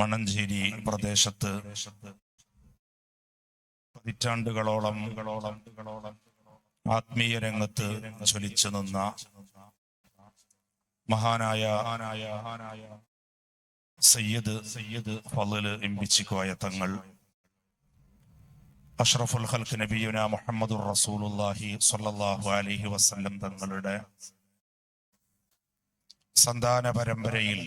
മണഞ്ചേരി പ്രദേശത്ത് പതിറ്റാണ്ടുകളോളം ആത്മീയ രംഗത്ത് ചൊലിച്ചു നിന്ന മഹാനായ സയ്യദ് സയ്യിദ് ഫലല് എംപിച്ചിക്കോയ തങ്ങൾ. അഷ്റഫുൽ ഹൽഖ് നബിയുന മുഹമ്മദുർ റസൂലുല്ലാഹി സല്ലല്ലാഹു അലൈഹി വസല്ലം തങ്ങളുടെ സന്താന പരമ്പരയിൽ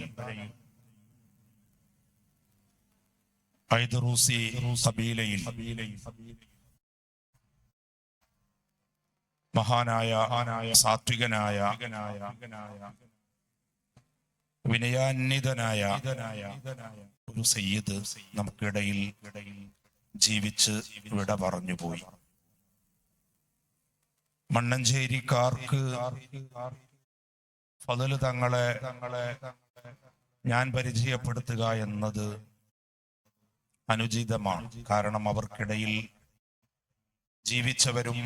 ഐദറൂസി സബീലയിൽ. മഹാനായ സാത്വികനായ വിനയാന്വിതനായ ഒരു സയ്യിദ് നമുക്കിടയിൽ ജീവിച്ച് വിട പറഞ്ഞുപോയി മണ്ണഞ്ചേരിക്കാർക്ക് ഫതൽ തങ്ങളെ ഞാൻ പരിചയപ്പെടുത്തുക എന്നത് അനുചിതമാണ്. കാരണം അവർക്കിടയിൽ ജീവിച്ചവരും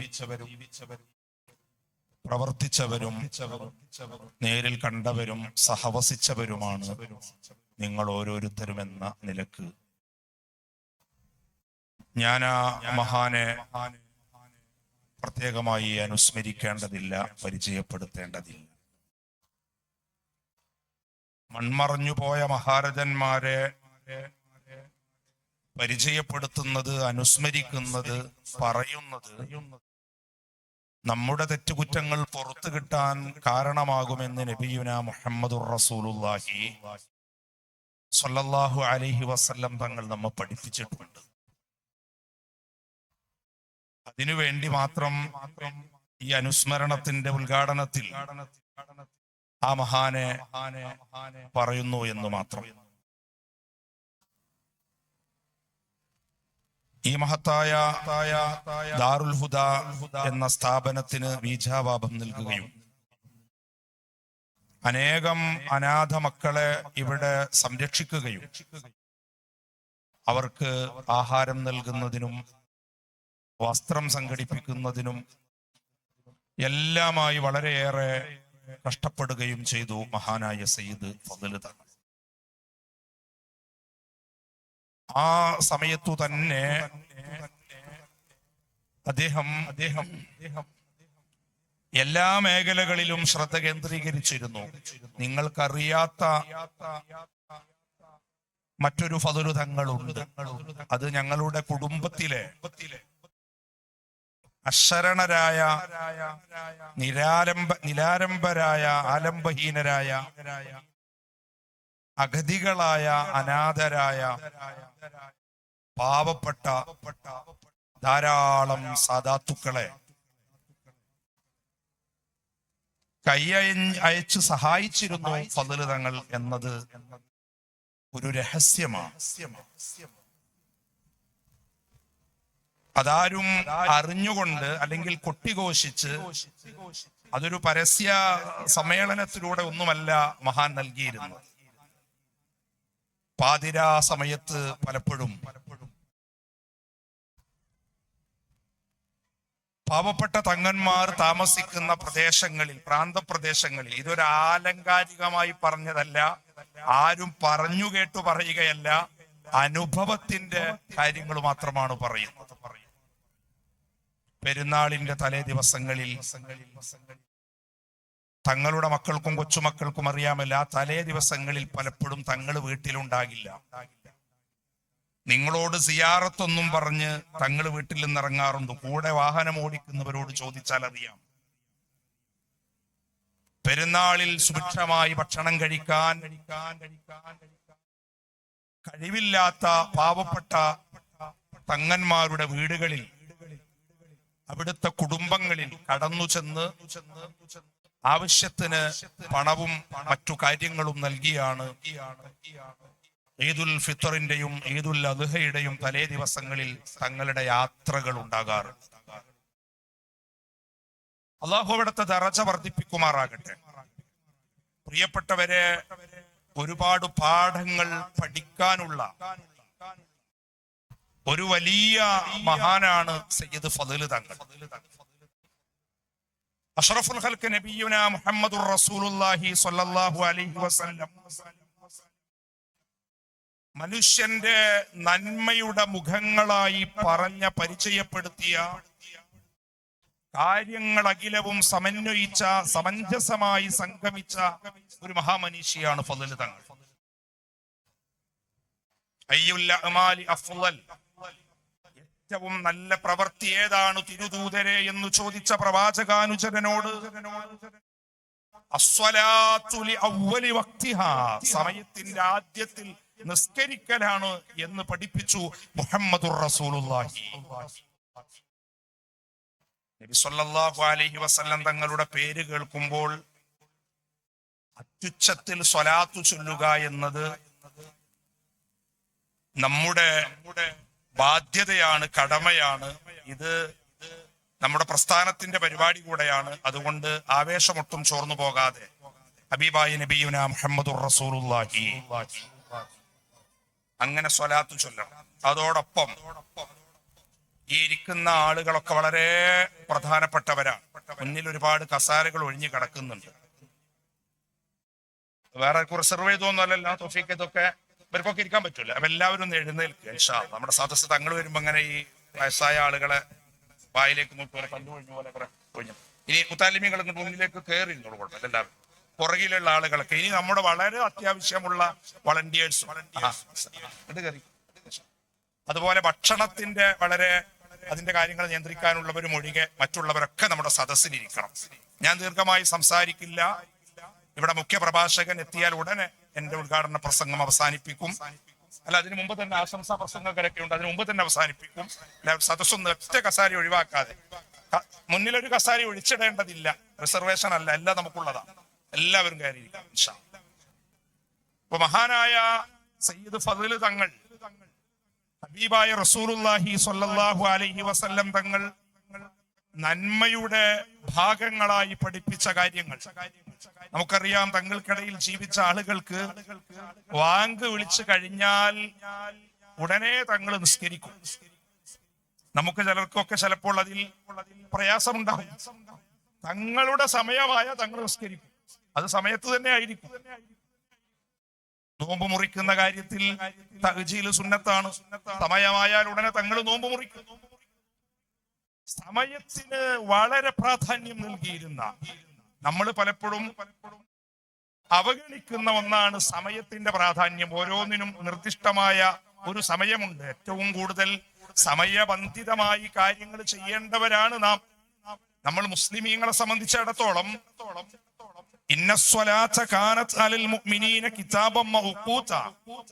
പ്രവർത്തിച്ചവരും നേരിൽ കണ്ടവരും സഹവസിച്ചവരുമാണ് നിങ്ങൾ ഓരോരുത്തരും എന്ന നിലയ്ക്ക്. ഞാൻ ആ മഹാനെ പ്രത്യേകമായി അനുസ്മരിക്കേണ്ടതില്ല പരിചയപ്പെടുത്തേണ്ടതില്ല. മൺമറഞ്ഞു പോയ മഹാരഥന്മാരെ പരിചയപ്പെടുത്തുന്നത് അനുസ്മരിക്കുന്നത് പറയുന്നത് നമ്മുടെ തെറ്റുകുറ്റങ്ങൾ പുറത്തു കിട്ടാൻ കാരണമാകുമെന്ന് നബിയുന മുഹമ്മദുർ റസൂലുല്ലാഹി സ്വല്ലല്ലാഹു അലൈഹി വസല്ലം തങ്ങൾ നമ്മെ പഠിപ്പിച്ചിട്ടുണ്ട്. അതിനുവേണ്ടി മാത്രം ഈ അനുസ്മരണത്തിന്റെ ഉദ്ഘാടനത്തിൽ ആ മഹാനെ പറയുന്നു എന്ന് മാത്രം. ഈ മഹത്തായ ദാറുൽ ഹുദ എന്ന സ്ഥാപനത്തിന് ബീജാവാപം നൽകുകയും അനേകം അനാഥ മക്കളെ ഇവിടെ സംരക്ഷിക്കുകയും അവർക്ക് ആഹാരം നൽകുന്നതിനും വസ്ത്രം സംഘടിപ്പിക്കുന്നതിനും എല്ലാമായി വളരെയേറെ കഷ്ടപ്പെടുകയും ചെയ്തു മഹാനായ സയ്യിദ് തങ്ങൾ. ആ സമയത്തു തന്നെ അദ്ദേഹം അദ്ദേഹം എല്ലാ മേഖലകളിലും ശ്രദ്ധ കേന്ദ്രീകരിച്ചിരുന്നു. നിങ്ങൾക്കറിയാത്ത മറ്റൊരു ഫതുലു തങ്ങളുണ്ട് അത് ഞങ്ങളുടെ കുടുംബത്തിലെ അശരണരായ നിരാരംഭ നിരാരംഭരായ ആലംബഹീനരായ അഗതികളായ അനാഥരായ പാവപ്പെട്ട ധാരാളം സാധാത്തുക്കളെ കൈ അയച്ച് സഹായിച്ചിരുന്നു ഫضൽ തങ്ങൾ എന്നത് ഒരു രഹസ്യമാണ്. അതാരും അറിഞ്ഞുകൊണ്ട് അല്ലെങ്കിൽ കൊട്ടിഘോഷിച്ച് അതൊരു പരസ്യ സമ്മേളനത്തിലൂടെ ഒന്നുമല്ല മഹാൻ നൽകിയിരുന്നത്. പാതിരാ സമയത്ത് പലപ്പോഴും പാവപ്പെട്ട തങ്ങന്മാർ താമസിക്കുന്ന പ്രദേശങ്ങളിൽ പ്രാന്തപ്രദേശങ്ങളിൽ ഇതൊരു ആലങ്കാരികമായി പറഞ്ഞതല്ല ആരും പറഞ്ഞു കേട്ടു പറയുകയല്ല അനുഭവത്തിന്റെ കാര്യങ്ങൾ മാത്രമാണ് പറയുന്നത്. പെരുന്നാളിന്റെ തലേ ദിവസങ്ങളിൽ തങ്ങളുടെ മക്കൾക്കും കൊച്ചുമക്കൾക്കും അറിയാമല്ല തലേ ദിവസങ്ങളിൽ പലപ്പോഴും തങ്ങൾ വീട്ടിലുണ്ടാകില്ല. നിങ്ങളോട് സിയാറത്തൊന്നും പറഞ്ഞ് തങ്ങൾ വീട്ടിൽ നിന്ന് ഇറങ്ങാറുണ്ട് കൂടെ വാഹനം ഓടിക്കുന്നവരോട് ചോദിച്ചാൽ അറിയാം. പെരുന്നാളിൽ സുഭിക്ഷമായി ഭക്ഷണം കഴിക്കാൻ കഴിവില്ലാത്ത പാവപ്പെട്ട തങ്ങന്മാരുടെ വീടുകളിൽ അവിടുത്തെ കുടുംബങ്ങളിൽ കടന്നു ചെന്ന് ആവശ്യത്തിന് പണവും മറ്റു കാര്യങ്ങളും നൽകിയാണ് ഈദുൽ ഫിത്തറിന്റെയും ഈദുൽ അദ്ഹയുടെയും തലേ ദിവസങ്ങളിൽ തങ്ങളുടെ യാത്രകൾ ഉണ്ടാകാറുണ്ട് അള്ളാഹു അവിടുത്തെ വർദ്ധിപ്പിക്കുമാറാകട്ടെ. പ്രിയപ്പെട്ടവരെ ഒരുപാട് പാഠങ്ങൾ പഠിക്കാനുള്ള ഒരു വലിയ മഹാനാണ് സയ്യിദ് ഫതിൽ തങ്ങൾ. അഷറഫുൽ ഹൽക്ക് നബിയുന മുഹമ്മദുർ റസൂലുള്ളാഹി സ്വല്ലല്ലാഹു അലൈഹി വസല്ലം മനുഷ്യന്റെ നന്മയുടെ മുഖങ്ങളായി പറഞ്ഞ പരിചയപ്പെടുത്തിയ കാര്യങ്ങൾ അഖിലവും സമന്വയിച്ച സമഞ്ജസമായി സംഗമിച്ച ഒരു മഹാമനീഷിയാണ് ഫضل തങ്ങൾ. ഏറ്റവും നല്ല പ്രവൃത്തി ഏതാണ് തിരുദൂതരെ എന്ന് ചോദിച്ച പ്രവാചകാനുചരനോട് സമയത്തിന്റെ ആദ്യത്തിൽ നിസ്കരിക്കലാണ് എന്ന് പഠിപ്പിച്ചു മുഹമ്മദുർ റസൂലുള്ളാഹി. നബി സല്ലല്ലാഹു അലൈഹി വസല്ലം തങ്ങളുടെ പേര് കേൾക്കുമ്പോൾ അത്യുച്ചത്തിൽ സ്വലാത്തു ചൊല്ലുക എന്നത് നമ്മുടെ ബാധ്യതയാണ് കടമയാണ്. ഇത് നമ്മുടെ പ്രസ്ഥാനത്തിന്റെ പരിപാടി കൂടെയാണ്. അതുകൊണ്ട് ആവേശമൊട്ടും ചോർന്നു പോകാതെ. ഹബീബായി നബിയുന മുഹമ്മദുർ റസൂലുള്ളാഹി. അങ്ങനെ സ്വലാത്ത് ചൊല്ലണം. അതോടൊപ്പം ഈ ഇരിക്കുന്ന ആളുകളൊക്കെ വളരെ പ്രധാനപ്പെട്ടവരാണ്. മുന്നിൽ ഒരുപാട് കസാരകൾ ഒഴിഞ്ഞു കിടക്കുന്നുണ്ട്. വേറെ റിസർവ് ചെയ്തൊന്നുമല്ലല്ലോ തോഫിക്ക് ഇതൊക്കെ. ഇവർക്കൊക്കെ ഇരിക്കാൻ പറ്റൂല. അപ്പൊ എല്ലാവരും ഒന്ന് എഴുന്നേൽക്കുക ഇൻഷാ. നമ്മുടെ സദസ്സ് തങ്ങൾ വരുമ്പോ അങ്ങനെ ഈ വയസ്സായ ആളുകളെ വായിലേക്ക് നോക്കി പോലെ ഒഴിഞ്ഞു. ഇനി മുത്താലിമികൾ മുന്നിലേക്ക് കയറി ഇരുന്നോളൂ കുഴപ്പമില്ല എല്ലാവരും. പുറകിലുള്ള ആളുകളൊക്കെ. ഇനി നമ്മുടെ വളരെ അത്യാവശ്യമുള്ള വളണ്ടിയേഴ്സ് അതുപോലെ ഭക്ഷണത്തിന്റെ വളരെ അതിന്റെ കാര്യങ്ങൾ നിയന്ത്രിക്കാനുള്ളവരും ഒഴികെ മറ്റുള്ളവരൊക്കെ നമ്മുടെ സദസ്സിലിരിക്കണം. ഞാൻ ദീർഘമായി സംസാരിക്കില്ല. ഇവിടെ മുഖ്യ പ്രഭാഷകൻ എത്തിയാൽ ഉടനെ എന്റെ ഉദ്ഘാടന പ്രസംഗം അവസാനിപ്പിക്കും. അല്ല അതിനു മുമ്പ് തന്നെ ആശംസാ പ്രസംഗങ്ങളൊക്കെ ഉണ്ട്. അതിനു മുമ്പ് തന്നെ അവസാനിപ്പിക്കും. സദസ്സൊന്നും ഒറ്റ കസാരി ഒഴിവാക്കാതെ. മുന്നിലൊരു കസാരി ഒഴിച്ചിടേണ്ടതില്ല. റിസർവേഷൻ അല്ല എല്ലാം നമുക്കുള്ളതാണ്. എല്ലാവരും കയറിയിരിക്കാം അപ്പൊ മഹാനായ സയ്യിദ് ഫതിൽ തങ്ങൾ ഹബീബായ റസൂലുള്ളാഹി സ്വല്ലല്ലാഹു അലൈഹി വസല്ലം തങ്ങൾ നന്മയുടെ ഭാഗങ്ങളായി പഠിപ്പിച്ച കാര്യങ്ങൾ. നമുക്കറിയാം തങ്ങൾക്കിടയിൽ ജീവിച്ച ആളുകൾക്ക് വാങ്ക് വിളിച്ചു കഴിഞ്ഞാൽ ഉടനെ തങ്ങൾ നിസ്കരിക്കും. നമുക്ക് ചിലർക്കൊക്കെ ചിലപ്പോൾ അതിൽ പ്രയാസമുണ്ടാകും. തങ്ങളുടെ സമയമായ തങ്ങൾ നിസ്കരിക്കും. അത് സമയത്ത് തന്നെ ആയിരിക്കും. നോമ്പ് മുറിക്കുന്ന കാര്യത്തിൽ തഹജീൽ സുന്നത്താണ്. സമയമായാൽ ഉടനെ തങ്ങൾ നോമ്പ് മുറിക്കും. സമയത്തിന് വളരെ പ്രാധാന്യം നൽകിയിരുന്ന നമ്മൾ പലപ്പോഴും അവഗണിക്കുന്ന ഒന്നാണ് സമയത്തിന്റെ പ്രാധാന്യം. ഓരോന്നിനും നിർദ്ദിഷ്ടമായ ഒരു സമയമുണ്ട്. ഏറ്റവും കൂടുതൽ സമയബന്ധിതമായി കാര്യങ്ങൾ ചെയ്യേണ്ടവരാണ് നാം. നമ്മൾ മുസ്ലിമീങ്ങളെ സംബന്ധിച്ചിടത്തോളം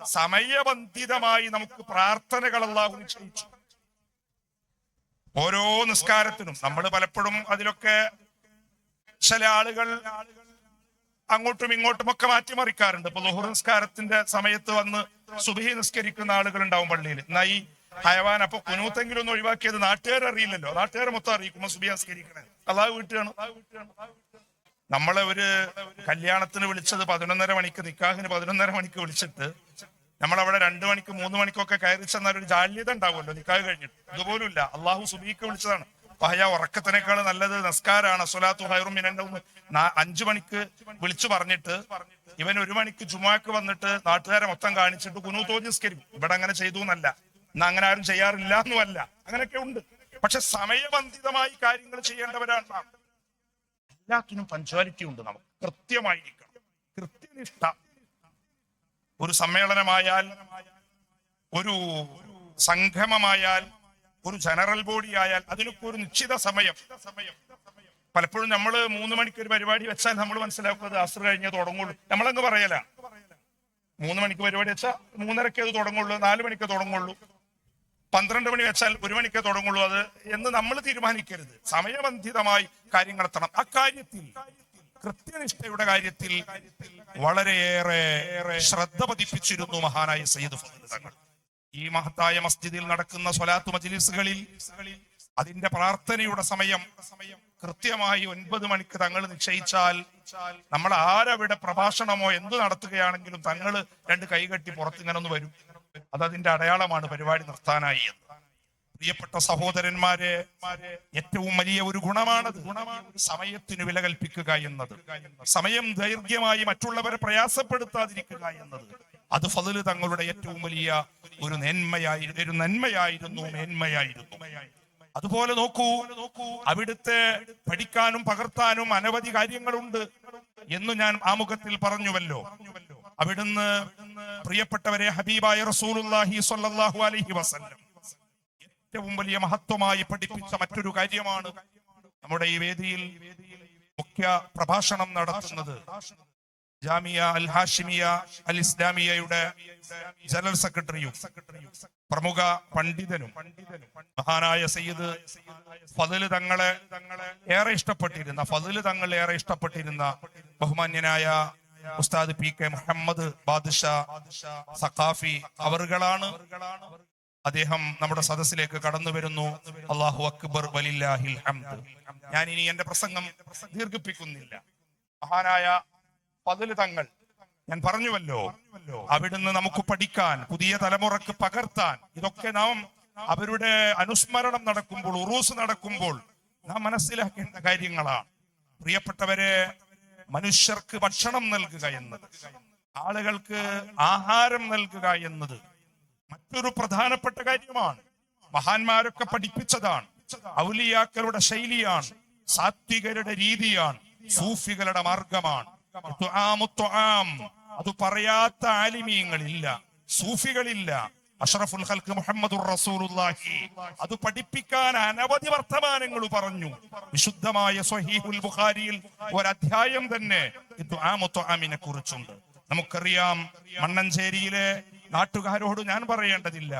സമയബന്ധിതമായി നമുക്ക് പ്രാർത്ഥനകൾ അല്ലാഹു നിശ്ചയിച്ചു. ഓരോ നിസ്കാരത്തിനും നമ്മൾ പലപ്പോഴും അതിലൊക്കെ ചില ആളുകൾ അങ്ങോട്ടും ഇങ്ങോട്ടും ഒക്കെ മാറ്റിമറിക്കാറുണ്ട്. ഇപ്പൊ ലുഹുർ നിസ്കാരത്തിന്റെ സമയത്ത് വന്ന് സുബഹി നിസ്കരിക്കുന്ന ആളുകൾ ഉണ്ടാവും പള്ളിയിൽ. എന്നാ ഈ ഹയവാൻ അപ്പൊ കുനൂത്തെങ്കിലും ഒന്ന് ഒഴിവാക്കിയത് നാട്ടുകാർ അറിയില്ലല്ലോ നാട്ടുകാരെ മൊത്തം അറിയിക്കുമ്പോ സുബി നിസ്കരിക്കണേ. അള്ളാഹ് വീട്ടുകയാണ് നമ്മളെ ഒരു കല്യാണത്തിന് വിളിച്ചത് പതിനൊന്നര മണിക്ക് നിക്കാഹിന് പതിനൊന്നര മണിക്ക് വിളിച്ചിട്ട് നമ്മളവിടെ രണ്ടു മണിക്ക് മൂന്ന് മണിക്കൊക്കെ കയറി ചെന്നാൽ ഒരു ജാല്യത ഉണ്ടാവുമല്ലോ. നിക്കാഹ് കഴിഞ്ഞിട്ട്. ഇതുപോലുമില്ല. അള്ളാഹു സുബീക്ക് വിളിച്ചതാണ്. പഹയ ഉറക്കത്തിനേക്കാൾ നല്ലത് നസ്കാരാണ്. അസുലാത്തു ഹൈറുമിനെ അഞ്ചു മണിക്ക് വിളിച്ചു പറഞ്ഞിട്ട് ഇവൻ ഒരു മണിക്ക് ജുമാക്ക് വന്നിട്ട് നാട്ടുകാരെ മൊത്തം കാണിച്ചിട്ട് കുനൂത്തോ നിസ്കരിക്കും ഇവിടെ അങ്ങനെ ചെയ്തു എന്നല്ല. എന്നാ അങ്ങനെ ആരും ചെയ്യാറില്ല എന്നുമല്ല അങ്ങനെയൊക്കെ ഉണ്ട്. പക്ഷെ സമയബന്ധിതമായി കാര്യങ്ങൾ ചെയ്യേണ്ടവരാണ് നാം. എല്ലാത്തിനും പഞ്ച്വാലിറ്റി ഉണ്ട് നമുക്ക്. കൃത്യമായിരിക്കണം. കൃത്യനിഷ്ഠ. ഒരു സമ്മേളനമായാൽ ഒരു സംഗമമായാൽ ഒരു ജനറൽ ബോഡി ആയാൽ അതിനൊക്കെ ഒരു നിശ്ചിത സമയം. പലപ്പോഴും നമ്മൾ മൂന്ന് മണിക്ക് ഒരു പരിപാടി വെച്ചാൽ നമ്മൾ മനസ്സിലാക്കുന്നത് അസ്ർ കഴിഞ്ഞേ തുടങ്ങുള്ളൂ. നമ്മളങ്ങ് പറയല. മൂന്ന് മണിക്ക് പരിപാടി വെച്ചാൽ മൂന്നരക്കേ അത് തുടങ്ങുള്ളൂ നാല് മണിക്ക് തുടങ്ങുള്ളൂ. പന്ത്രണ്ട് മണി വെച്ചാൽ ഒരു മണിക്കേ തുടങ്ങുള്ളൂ അത് എന്ന് നമ്മൾ തീരുമാനിക്കരുത്. സമയബന്ധിതമായി കാര്യങ്ങൾ നടത്തണം അക്കാര്യത്തിൽ കൃത്യനിഷ്ഠയുടെ കാര്യത്തിൽ വളരെയേറെ ശ്രദ്ധ പതിപ്പിച്ചിരുന്നു മഹാനായ സയ്യിദ് തങ്ങൾ. ഈ മഹത്തായ മസ്ജിദിൽ നടക്കുന്ന സ്വലാത്ത് മജ്ലിസുകളിൽ അതിന്റെ പ്രാർത്ഥനയുടെ സമയം കൃത്യമായി ഒൻപത് മണിക്ക് തങ്ങൾ നിശ്ചയിച്ചാൽ നമ്മൾ ആരവിടെ പ്രഭാഷണമോ എന്ത് നടത്തുകയാണെങ്കിലും തങ്ങൾ രണ്ട് കൈകെട്ടി പുറത്തിങ്ങനൊന്ന് വരും. അത് അതിന്റെ അടയാളമാണ് പരിപാടി നിർത്താനായി എന്ന്. പ്രിയപ്പെട്ട സഹോദരന്മാരെ ഏറ്റവും വലിയ ഒരു ഗുണമാണത് സമയത്തിന് വില കൽപ്പിക്കുക എന്നത്. സമയം ദൈർഘ്യമായി മറ്റുള്ളവരെ പ്രയാസപ്പെടുത്താതിരിക്കുക എന്നത്. അത് ഫതിൽ തങ്ങളുടെ ഏറ്റവും വലിയ ഒരു നന്മയായി ഒരു നന്മയായിരുന്നു മേന്മയായിരുന്നു. അതുപോലെ നോക്കൂ അവിടുത്തെ പഠിക്കാനും പകർത്താനും അനവധി കാര്യങ്ങളുണ്ട് എന്ന് ഞാൻ ആമുഖത്തിൽ പറഞ്ഞുവല്ലോ. അവിടുന്ന് പ്രിയപ്പെട്ടവരെ ഹബീബായ റസൂലുള്ളാഹി സ്വല്ലല്ലാഹു അലൈഹി വസല്ലം. ഏറ്റവും വലിയ മഹത്വമായി പഠിപ്പിച്ച മറ്റൊരു കാര്യമാണ് നമ്മുടെ ഈ വേദിയിൽ മുഖ്യ പ്രഭാഷണം നടത്തുന്നത്. ജാമിയ അൽ ഹാഷിമിയ അൽ ഇസ്ലാമിയയുടെ ജനറൽ സെക്രട്ടറിയും പ്രമുഖ പണ്ഡിതനും മഹാനായ സയ്യിദ് ഫതിൽ തങ്ങളെ ഏറെ ഇഷ്ടപ്പെട്ടിരുന്ന ഫതിൽ തങ്ങൾ ഏറെ ഇഷ്ടപ്പെട്ടിരുന്ന ബഹുമാന്യനായ ഉസ്താദ് പി കെ മുഹമ്മദ് ബാദ്ഷാ സഖാഫി അവറുകളാണ്. അദ്ദേഹം നമ്മുടെ സദസ്സിലേക്ക് കടന്നു വരുന്നു. അള്ളാഹു അക്ബർ വലില്ലാഹിൽ ഹംദ്. ഞാൻ ഇനി എന്റെ പ്രസംഗം ദീർഘിപ്പിക്കുന്നില്ല. മഹാനായ പതിൽ തങ്ങൾ ഞാൻ പറഞ്ഞുവല്ലോ അവിടുന്ന് നമുക്ക് പഠിക്കാൻ പുതിയ തലമുറയ്ക്ക് പകർത്താൻ ഇതൊക്കെ നാം അവരുടെ അനുസ്മരണം നടക്കുമ്പോൾ ഉറൂസ് നടക്കുമ്പോൾ നാം മനസ്സിലാക്കേണ്ട കാര്യങ്ങളാണ്. പ്രിയപ്പെട്ടവരെ മനുഷ്യർക്ക് ഭക്ഷണം നൽകുക എന്നത് ആളുകൾക്ക് ആഹാരം നൽകുക എന്നത് മറ്റൊരു പ്രധാനപ്പെട്ട കാര്യമാണ്. മഹാന്മാരൊക്കെ പഠിപ്പിച്ചതാണ്. ഔലിയാക്കളുടെ ശൈലിയാണ് സാത്വികരുടെ രീതിയാണ് സൂഫികളുടെ മാർഗമാണ്. അത് പറയാത്ത ആലിമീയങ്ങളില്ല സൂഫികളില്ല. അഷ്റഫുൽ ഖൽക്ക് മുഹമ്മദുർ റസൂലുള്ളാഹി. അത് പഠിപ്പിക്കാൻ അനവധി വർത്തമാനങ്ങൾ പറഞ്ഞു. വിശുദ്ധമായ സ്വഹീഹുൽ ബുഖാരിയിൽ ഒരധ്യായം തന്നെ തുആമിനെ കുറിച്ചുണ്ട്. നമുക്കറിയാം മണ്ണഞ്ചേരിയിലെ നാട്ടുകാരോട് ഞാൻ പറയേണ്ടതില്ല.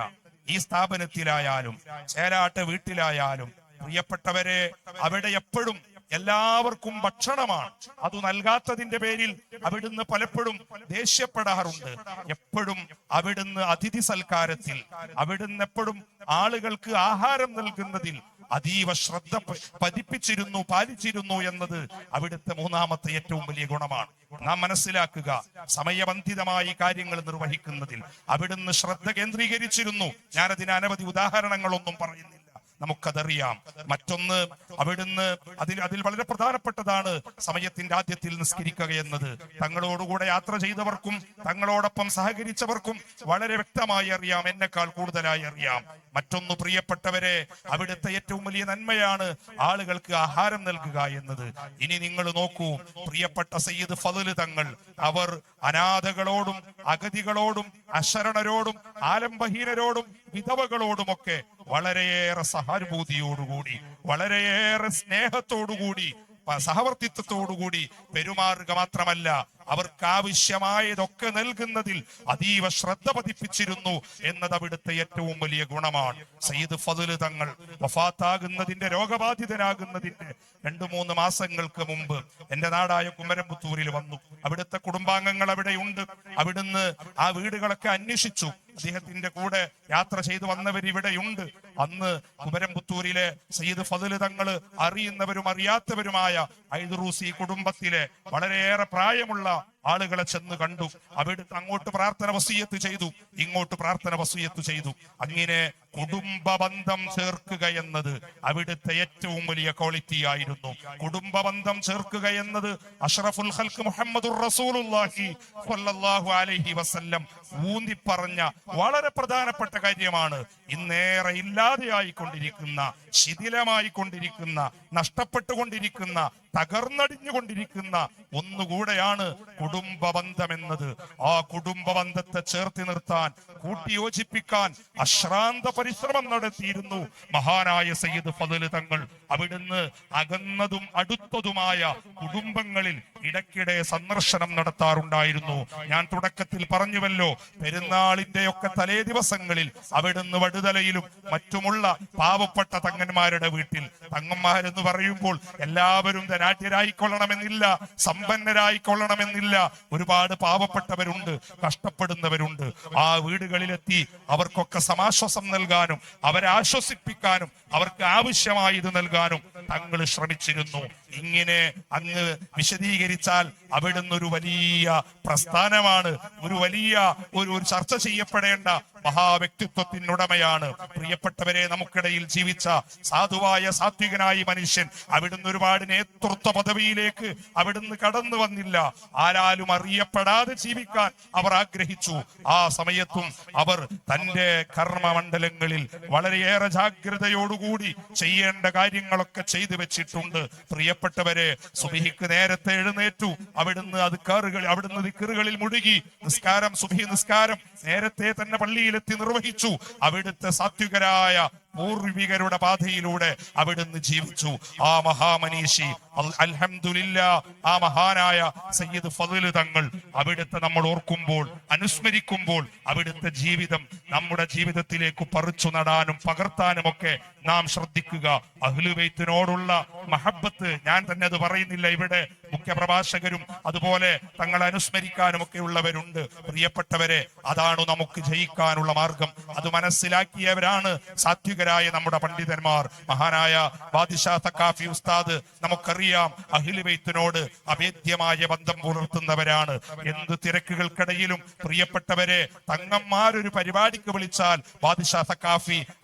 ഈ സ്ഥാപനത്തിലായാലും ചേരാട്ട് വീട്ടിലായാലും പ്രിയപ്പെട്ടവരെ അവിടെ എപ്പോഴും എല്ലാവർക്കും ഭക്ഷണമാണ്. അത് നൽകാത്തതിന്റെ പേരിൽ അവിടുന്ന് പലപ്പോഴും ദേഷ്യപ്പെടാറുണ്ട്. എപ്പോഴും അവിടുന്ന് അതിഥി സൽക്കാരത്തിൽ അവിടുന്ന് എപ്പോഴും ആളുകൾക്ക് ആഹാരം നൽകുന്നതിൽ അതീവ ശ്രദ്ധ പതിപ്പിച്ചിരുന്നു പാലിച്ചിരുന്നു എന്നത് അവിടുത്തെ മൂന്നാമത്തെ ഏറ്റവും വലിയ ഗുണമാണ്. നാം മനസ്സിലാക്കുക സമയബന്ധിതമായി കാര്യങ്ങൾ നിർവഹിക്കുന്നതിൽ അവിടുന്ന് ശ്രദ്ധ കേന്ദ്രീകരിച്ചിരുന്നു. ഞാനതിന് അനവധി ഉദാഹരണങ്ങളൊന്നും പറയുന്നില്ല. നമുക്കതറിയാം. മറ്റൊന്ന് അവിടുന്ന് അതിൽ അതിൽ വളരെ പ്രധാനപ്പെട്ടതാണ് സമയത്തിന്റെ ആദ്യത്തിൽ നിസ്കരിക്കുക എന്നത്. തങ്ങളോടുകൂടെ യാത്ര ചെയ്തവർക്കും തങ്ങളോടൊപ്പം സഹകരിച്ചവർക്കും വളരെ വ്യക്തമായി അറിയാം എന്നെക്കാൾ കൂടുതലായി അറിയാം. മറ്റൊന്ന് പ്രിയപ്പെട്ടവരെ അവിടുത്തെ ഏറ്റവും വലിയ നന്മയാണ് ആളുകൾക്ക് ആഹാരം നൽകുക എന്നത്. ഇനി നിങ്ങൾ നോക്കൂ പ്രിയപ്പെട്ട സയ്യിദ് ഫതിൽ തങ്ങൾ അവർ അനാഥകളോടും അഗതികളോടും അശരണരോടും ആലംബഹീനരോടും വിധവകളോടുമൊക്കെ വളരെയേറെ സഹാനുഭൂതിയോടുകൂടി വളരെയേറെ സ്നേഹത്തോടുകൂടി സഹവർത്തിത്വത്തോടുകൂടി പെരുമാറുക മാത്രമല്ല അവർക്ക് ആവശ്യമായതൊക്കെ നൽകുന്നതിൽ അതീവ ശ്രദ്ധ പതിപ്പിച്ചിരുന്നു എന്നത് അവിടുത്തെ ഏറ്റവും വലിയ ഗുണമാണ്. സയ്യിദ് ഫതിൽ തങ്ങൾ വഫാത്താകുന്നതിന്റെ രോഗബാധിതനാകുന്നതിന്റെ രണ്ടു മൂന്ന് മാസങ്ങൾക്ക് മുമ്പ് എന്റെ നാടായ കുമരംപുത്തൂരിൽ വന്നു. അവിടുത്തെ കുടുംബാംഗങ്ങൾ അവിടെയുണ്ട്. അവിടുന്ന് ആ വീടുകളൊക്കെ അന്വേഷിച്ചു. അദ്ദേഹത്തിന്റെ കൂടെ യാത്ര ചെയ്തു വന്നവർ ഇവിടെയുണ്ട്. അന്ന് കുമരംപുത്തൂരിലെ സയ്യിദ് ഫതിൽ തങ്ങൾ അറിയുന്നവരും അറിയാത്തവരുമായ ഐദുറൂസി കുടുംബത്തിലെ വളരെയേറെ പ്രായമുള്ള ആളുകളെ ചെന്ന് കണ്ടു. അവിടുത്തെ അങ്ങോട്ട് പ്രാർത്ഥന വസീയത്ത് ചെയ്തു. ഇങ്ങോട്ട് പ്രാർത്ഥന വസീയത്ത് ചെയ്തു. അങ്ങനെ കുടുംബ ബന്ധം ചേർക്കുക എന്നത് അവിടുത്തെ ഏറ്റവും വലിയ ക്വാളിറ്റി ആയിരുന്നു. കുടുംബ ബന്ധം ചേർക്കുക എന്നത് അഷ്റഫുൽ ഹൽക്ക് മുഹമ്മദുർ റസൂലുള്ളാഹി സ്വല്ലല്ലാഹു അലൈഹി വസല്ലം ഊന്നി പറഞ്ഞ വളരെ പ്രധാനപ്പെട്ട കാര്യമാണ്. ഇന്നേറെ ഇല്ലാതെയായി കൊണ്ടിരിക്കുന്ന ശിഥിലമായി കൊണ്ടിരിക്കുന്ന നഷ്ടപ്പെട്ടുകൊണ്ടിരിക്കുന്ന തകർന്നടിഞ്ഞുകൊണ്ടിരിക്കുന്ന ഒന്നുകൂടെയാണ് കുടുംബ ബന്ധം എന്നത് ആ കുടുംബ ബന്ധത്തെ ചേർത്തി നിർത്താൻ കൂട്ടിയോജിപ്പിക്കാൻ അശ്രാന്ത പരിശ്രമം നടത്തിയിരുന്നു മഹാനായ സയ്യിദ് ഫതൽ തങ്ങൾ. അവിടുന്ന് അകന്നതും അടുത്തതുമായ കുടുംബങ്ങളിൽ ഇടയ്ക്കിടെ സന്ദർശനം നടത്താറുണ്ടായിരുന്നു. ഞാൻ തുടക്കത്തിൽ പറഞ്ഞുവല്ലോ പെരുന്നാളിന്റെ ഒക്കെ തലേ ദിവസങ്ങളിൽ അവിടുന്ന് വടുതലയിലും മറ്റുമുള്ള പാവപ്പെട്ട തങ്ങന്മാരുടെ വീട്ടിൽ. തങ്ങന്മാരെന്ന് പറയുമ്പോൾ എല്ലാവരും ധനാഢ്യരായിക്കൊള്ളണമെന്നില്ല സമ്പന്നരായിക്കൊള്ളണമെന്നില്ല. ഒരുപാട് പാവപ്പെട്ടവരുണ്ട് കഷ്ടപ്പെടുന്നവരുണ്ട്. ആ വീടുകളിലെത്തി അവർക്കൊക്കെ സമാശ്വാസം നൽകാനും അവരെ ആശ്വസിപ്പിക്കാനും അവർക്ക് ആവശ്യമായത് നൽകാനും തങ്ങൾ ശ്രമിച്ചിരുന്നു. ഇങ്ങനെ അങ്ങ് വിശദീകരിച്ചാൽ അവിടുന്ന് ഒരു വലിയ പ്രസ്ഥാനമാണ്. ഒരു വലിയ ഒരു ചർച്ച ചെയ്യപ്പെടേണ്ട മഹാവ്യക്തിത്വത്തിനുടമയാണ്. പ്രിയപ്പെട്ടവരെ നമുക്കിടയിൽ ജീവിച്ച സാധുവായ സാത്വികനായി മനുഷ്യൻ അവിടുന്ന് ഒരുപാട് നേതൃത്വ പദവിയിലേക്ക് അവിടുന്ന് കടന്നു വന്നില്ല. ആരാലും അറിയപ്പെടാതെ ജീവിക്കാൻ അവർ ആഗ്രഹിച്ചു. ആ സമയത്തും അവർ തന്റെ കർമ്മമണ്ഡലങ്ങളിൽ വളരെയേറെ ജാഗ്രതയോടുകൂടി ചെയ്യേണ്ട കാര്യങ്ങളൊക്കെ ചെയ്തു വെച്ചിട്ടുണ്ട്. പ്രിയപ്പെട്ടവരെ സുബിഹിക്ക് നേരത്തെ എഴുന്നേറ്റു. അവിടുന്ന് അത് കറുകൾ അവിടുന്ന് ദിക്കറുകളിൽ മുഴുകി. നിസ്കാരം സുബിഹി നിസ്കാരം നേരത്തെ തന്നെ പള്ളിയിലെത്തി നിർവഹിച്ചു. അവിടുത്തെ സാത്വികരായ പൂർവികരുടെ പാതയിലൂടെ അവിടുന്ന് ജീവിച്ചു. ആ മഹാമനീഷി അൽ- അൽഹംദുലില്ലാ ആ മഹാനായ സയ്യിദ് ഫതിൽ തങ്ങൾ അവിടുത്തെ നമ്മൾ ഓർക്കുമ്പോൾ അനുസ്മരിക്കുമ്പോൾ അവിടുത്തെ ജീവിതം നമ്മുടെ ജീവിതത്തിലേക്ക് പറിച്ചു നടാനും പകർത്താനും ഒക്കെ നാം ശ്രദ്ധിക്കുക. അഹ്ലുബൈത്തിനോടുള്ള മഹബത്ത് ഞാൻ തന്നെ അത് പറയുന്നില്ല ഇവിടെ. മുഖ്യ പ്രഭാഷകരും അതുപോലെ തങ്ങളെ അനുസ്മരിക്കാനും ഒക്കെ ഉള്ളവരുണ്ട് പ്രിയപ്പെട്ടവരെ അതാണ് നമുക്ക് ജയിക്കാനുള്ള മാർഗം. അത് മനസ്സിലാക്കിയവരാണ് സാത്വികരായ നമ്മുടെ പണ്ഡിതന്മാർ. മഹാനായ ബാദിഷാ ഉസ്താദ് നമുക്കറിയാം അഹിലുബൈത്തിനോട് അഭേദ്യമായ ബന്ധം പുലർത്തുന്നവരാണ്. എന്ത് തിരക്കുകൾക്കിടയിലും പ്രിയപ്പെട്ടവരെ തങ്ങന്മാരൊരു പരിപാടിക്ക് വിളിച്ചാൽ ബാദിഷാ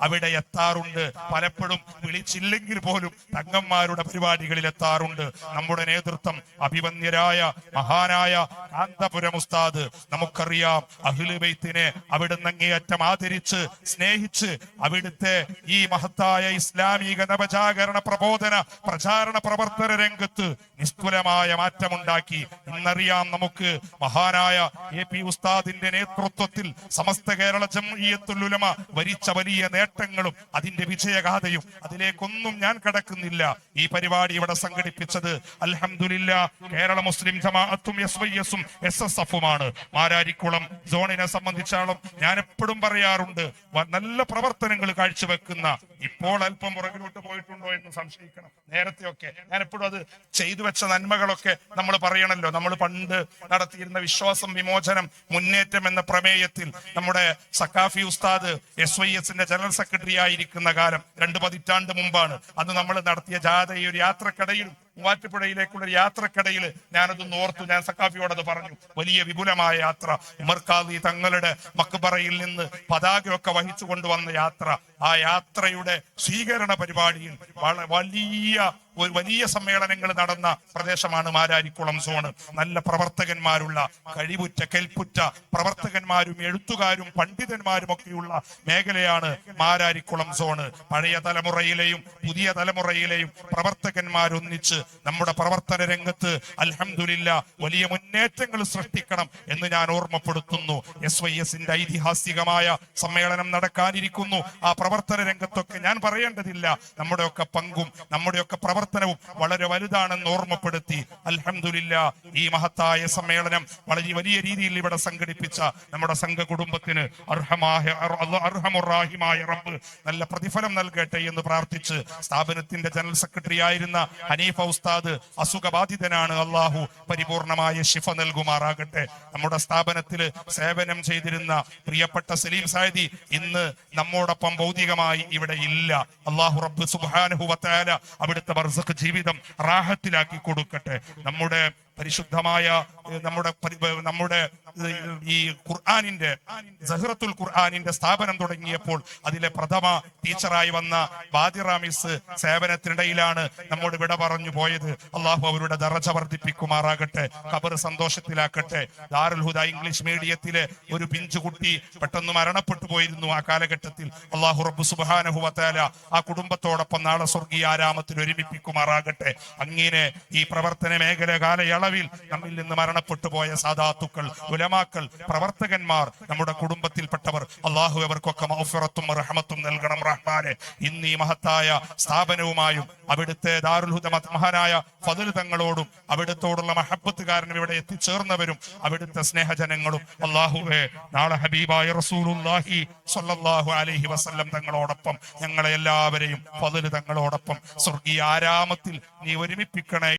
അവിടെ എത്താറുണ്ട്. പലപ്പോഴും വിളിച്ചില്ലെങ്കിൽ പോലും തങ്ങന്മാരുടെ പരിപാടികളിൽ എത്താറുണ്ട്. നമ്മുടെ നേതൃത്വം അഭിമന്യരായ മഹാനായ കാന്തപുരം ഉസ്താദ്. നമുക്കറിയാം അഹിലുബൈത്തിനെ അവിടുന്ന് അങ്ങേയറ്റം ആദരിച്ച് സ്നേഹിച്ച് അവിടുത്തെ ഈ മഹത്തായ ഇസ്ലാമിക നവജാഗരണ പ്രബോധന പ്രചാരണ പ്രവർത്തന രംഗത്ത് നിസ്തുലമായ മാറ്റമുണ്ടാക്കി. ഇന്നറിയാം നമുക്ക് മഹാനായ എ പി ഉസ്താദിന്റെ നേതൃത്വത്തിൽ സമസ്ത കേരള ജംഇയ്യത്തുൽ ഉലമ വരിച്ച വലിയ നേട്ടങ്ങളും അതിന്റെ വിജയഗാഥയും അതിലേക്കൊന്നും ഞാൻ കടക്കുന്നില്ല. ഈ പരിപാടി ഇവിടെ സംഘടിപ്പിച്ചത് അൽഹംദുലില്ല കേരള മുസ്ലിം ജമാഅത്തും എസ് വൈ എസും എസ് എസ് എഫുമാണ് മാരാരിക്കുളം സോണിനെ സംബന്ധിച്ചാളും ഞാൻ എപ്പോഴും പറയാറുണ്ട് നല്ല പ്രവർത്തനങ്ങൾ കാഴ്ചവെക്കുന്ന ഇപ്പോൾ അല്പം പുറകിലോട്ട് പോയിട്ടുണ്ടോ എന്ന് സംശയിക്കണം. നേരത്തെയൊക്കെ ഞാൻ എപ്പോഴും അത് ചെയ്തു വെച്ച നന്മകളൊക്കെ നമ്മൾ പറയണല്ലോ. നമ്മൾ പണ്ട് നടത്തിയിരുന്ന വിശ്വാസം വിമോചനം മുന്നേറ്റം എന്ന പ്രമേയത്തിൽ നമ്മുടെ സക്കാഫി ഉസ്താദ് എസ് വൈ എസിന്റെ ജനറൽ സെക്രട്ടറി ആയിരിക്കുന്ന കാലം രണ്ട് പതിറ്റാണ്ട് മുമ്പാണ്. അന്ന് നമ്മൾ നടത്തിയ ജാഥ ഈ ഒരു യാത്രക്കടയിലും മൂവാറ്റുപുഴയിലേക്കുള്ള യാത്രക്കിടയിൽ ഞാനത് ഓർത്തു. ഞാൻ സക്കാഫിയോട് അത് പറഞ്ഞു. വലിയ വിപുലമായ യാത്ര. ഉമർഖാദി തങ്ങളുടെ മക്ബറയിൽ നിന്ന് പതാകയൊക്കെ വഹിച്ചു കൊണ്ടുവന്ന യാത്ര. ആ യാത്രയുടെ സ്വീകരണ പരിപാടിയിൽ വലിയ വലിയ സമ്മേളനങ്ങൾ നടന്ന പ്രദേശമാണ് മാരാരിക്കുളം സോണ്. നല്ല പ്രവർത്തകന്മാരുള്ള കഴിവുറ്റ കെൽപ്പുറ്റ പ്രവർത്തകന്മാരും എഴുത്തുകാരും പണ്ഡിതന്മാരും ഒക്കെയുള്ള മേഖലയാണ് മാരാരിക്കുളം സോണ്. പഴയ തലമുറയിലെയും പുതിയ തലമുറയിലെയും പ്രവർത്തകന്മാരൊന്നിച്ച് നമ്മുടെ പ്രവർത്തന രംഗത്ത് അലഹമില്ല വലിയ മുന്നേറ്റങ്ങൾ സൃഷ്ടിക്കണം എന്ന് ഞാൻ ഓർമ്മപ്പെടുത്തുന്നു. എസ് വൈ എസിന്റെ ഐതിഹാസികമായ സമ്മേളനം നടക്കാനിരിക്കുന്നു. ആ പ്രവർത്തന രംഗത്തൊക്കെ ഞാൻ പറയേണ്ടതില്ല. നമ്മുടെയൊക്കെ പങ്കും നമ്മുടെയൊക്കെ പ്രവർത്തനവും വളരെ വലുതാണെന്ന് ഓർമ്മപ്പെടുത്തി. അലഹമില്ല ഈ മഹത്തായ സമ്മേളനം വളരെ വലിയ രീതിയിൽ ഇവിടെ സംഘടിപ്പിച്ച നമ്മുടെ സംഘ കുടുംബത്തിന് അർഹമായ അർ- അർഹമുറാഹിമായ റബ്ബ് നല്ല പ്രതിഫലം നൽകട്ടെ എന്ന് പ്രാർത്ഥിച്ച് സ്ഥാപനത്തിന്റെ ജനറൽ സെക്രട്ടറി ആയിരുന്ന ഹനീഫ ഉസ്താദ് അസുഖബാധിതനാണ്. അള്ളാഹു പരിപൂർണമായ ശിഫ നൽകുമാറാകട്ടെ. നമ്മുടെ സ്ഥാപനത്തിൽ സേവനം ചെയ്തിരുന്ന പ്രിയപ്പെട്ട സലീം സായദി ഇന്ന് നമ്മോടൊപ്പം ഭൗതികമായി ഇവിടെ ഇല്ല. അള്ളാഹു റബ്ബ് സുബ്ഹാനഹു വതആല അവിടുത്തെ ജീവിതം റാഹത്തിലാക്കി കൊടുക്കട്ടെ. നമ്മുടെ പരിശുദ്ധമായ നമ്മുടെ നമ്മുടെ ഈ ഖുർആാനിന്റെ സഹ്റത്തുൽ ഖുർആാനിന്റെ സ്ഥാപനം തുടങ്ങിയപ്പോൾ അതിലെ പ്രഥമ ടീച്ചറായി വന്ന ബാദിറാമിസ് സേവനത്തിനിടയിലാണ് നമ്മോട് വിട പറഞ്ഞു പോയത്. അള്ളാഹു അവരുടെ ദറജ വർദ്ധിപ്പിക്കുമാറാകട്ടെ ഖബർ സന്തോഷത്തിലാക്കട്ടെ. ദാറുൽ ഹുദ ഇംഗ്ലീഷ് മീഡിയത്തിലെ ഒരു പിഞ്ചുകുട്ടി പെട്ടെന്ന് മരണപ്പെട്ടു പോയിരുന്നു ആ കാലഘട്ടത്തിൽ. അള്ളാഹു റബ്ബു സുബ്ഹാനഹു വതആല ആ കുടുംബത്തോടൊപ്പം നാളെ സ്വർഗീയ ആരാമത്തിൽ ഒരുമിപ്പിക്കുമാറാകട്ടെ. അങ്ങനെ ഈ പ്രവർത്തന മേഖല കാലയളവിൽ നമ്മിൽ നിന്ന് മരണപ്പെട്ടു പോയ സാധാത്തുക്കൾ ഉലമാക്കൾ പ്രവർത്തകന്മാർ നമ്മുടെ കുടുംബത്തിൽപ്പെട്ടവർ അള്ളാഹു അവർക്കൊക്കെ മൗഫിറത്തും റഹമത്തും നൽകണം റഹ്മാനെ. ഇന്ന് ഈ മഹത്തായ സ്ഥാപനവുമായും അവിടുത്തെ ദാരുൽഹുദ മഹാനായ ഫതിൽ തങ്ങളോടും അവിടുത്തോടുള്ള മഹബത്ത് കാരണം ഇവിടെ എത്തിച്ചേർന്നവരും അവിടുത്തെ സ്നേഹജനങ്ങളും അള്ളാഹുവെ നാളെ ഹബീബായ റസൂലുല്ലാഹി സ്വല്ലല്ലാഹു അലൈഹി വസല്ലം തങ്ങളോടൊപ്പം ഞങ്ങളെ എല്ലാവരെയും ഫതിൽ തങ്ങളോടൊപ്പം സ്വർഗീയ ആരാമത്തിൽ നീ ഒരുമിപ്പിക്കണേ